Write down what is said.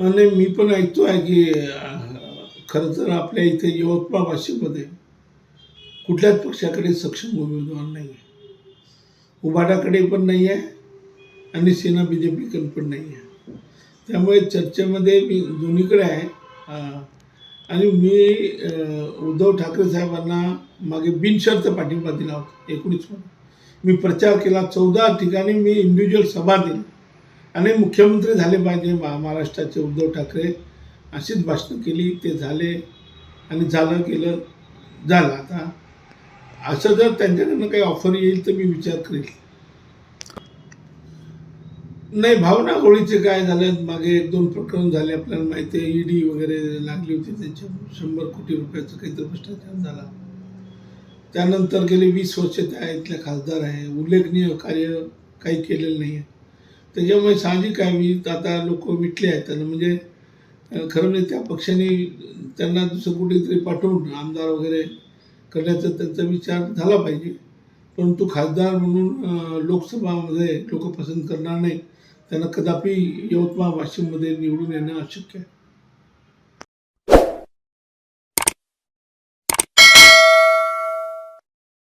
नाही मी पण ऐकतो आहे की खरं तर आपल्या इथे यवतमाळ वाशिममध्ये कुठल्याच पक्षाकडे सक्षम उमेदवार नाही आहे उभाटाकडे पण नाही आहे आणि सेना बी जे पीकडे पण नाही आहे त्यामुळे चर्चेमध्ये मी दोन्हीकडे आहे. आणि मी उद्धव ठाकरे साहेबांना मागे बिनशर्त पाठिंबा दिला होता एकोणीसमध्ये मी प्रचार केला चौदा ठिकाणी मी इंडिव्हिज्युअल सभा दिली आणि मुख्यमंत्री झाले पाहिजे महा महाराष्ट्राचे उद्धव ठाकरे. अशीच भाषणं केली ते झाले आणि झालं केलं झालं. आता असं जर त्यांच्याकडनं काही ऑफर येईल तर मी विचार करेल. नाही भावना होळीचे काय झालं मागे एक दोन प्रकरण झाले आपल्याला माहिती आहे ईडी वगैरे लागली होती त्यांच्या. शंभर कोटी रुपयाचं काहीतरी भ्रष्टाचार झाला. त्यानंतर गेले वीस वर्ष त्या इथल्या खासदार आहे. उल्लेखनीय कार्य काही केलेलं नाही आहे त्याच्यामुळे साहजिक आहे मी आता लोक विटले आहेत. त्यांना म्हणजे खरं म्हणजे त्या पक्षाने त्यांना दुसरं कुठेतरी पाठवून आमदार वगैरे करण्याचा त्यांचा विचार झाला पाहिजे. परंतु खासदार म्हणून लोकसभामध्ये लोक पसंत करणार नाही. त्यांना कदापि यवतमाळ वाशिममध्ये निवडून येणं अशक्य आहे.